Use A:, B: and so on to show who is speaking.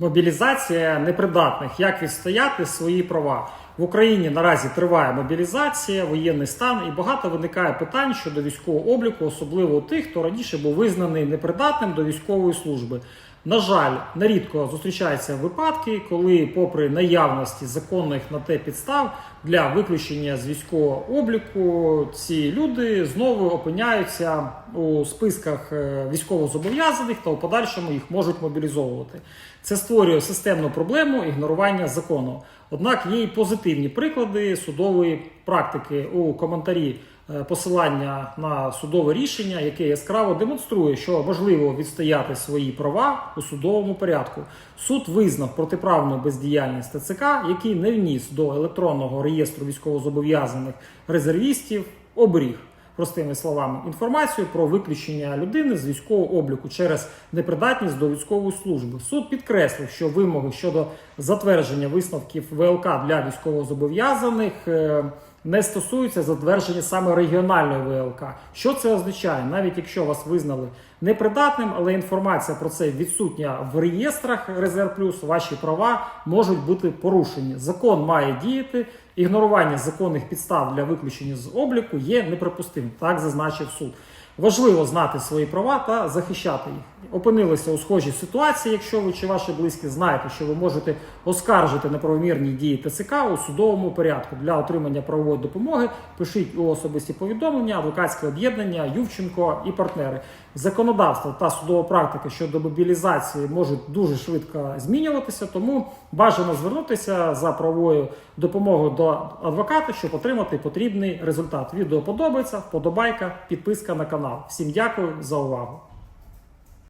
A: Мобілізація непридатних. Як відстояти свої права в Україні? Наразі триває мобілізація, воєнний стан, і багато виникає питань щодо військового обліку, особливо тих, хто раніше був визнаний непридатним до військової служби. На жаль, нерідко зустрічаються випадки, коли, попри наявності законних на те підстав для виключення з військового обліку, ці люди знову опиняються у списках е, військовозобов'язаних та у подальшому їх можуть мобілізовувати. Це створює системну проблему ігнорування закону. Однак є і позитивні приклади судової практики у коментарі. Е, Посилання на судове рішення, яке яскраво демонструє, що важливо відстояти свої права у судовому порядку. Суд визнав протиправну бездіяльність ТЦК, який не вніс до електронного реєстру військовозобов'язаних резервістів оберіг. Простими словами, інформацію про виключення людини з військового обліку через непридатність до військової служби. Суд підкреслив, що вимоги щодо затвердження висновків ВЛК для військовозобов'язаних е, не стосуються затвердження саме регіональної ВЛК. Що це означає? Навіть якщо вас визнали непридатним, але інформація про це відсутня в реєстрах Резерв Плюс, ваші права можуть бути порушені. Закон має діяти. Ігнорування законних підстав для виключення з обліку є неприпустимим. Так зазначив суд. Важливо знати свої права та захищати їх. Опинилися у схожій ситуації, якщо ви чи ваші близькі знаєте, що ви можете оскаржити неправомірні дії ТЦК у судовому порядку для отримання правової допомоги. Пишіть у особисті повідомлення, адвокатське об'єднання, Ювченко і партнери. Законодавство та судова практика щодо мобілізації можуть дуже швидко змінюватися, тому бажано звернутися за правовою допомогою до адвоката, щоб отримати потрібний результат. Відео подобається, вподобайка, підписка на канал. Всім дякую за увагу.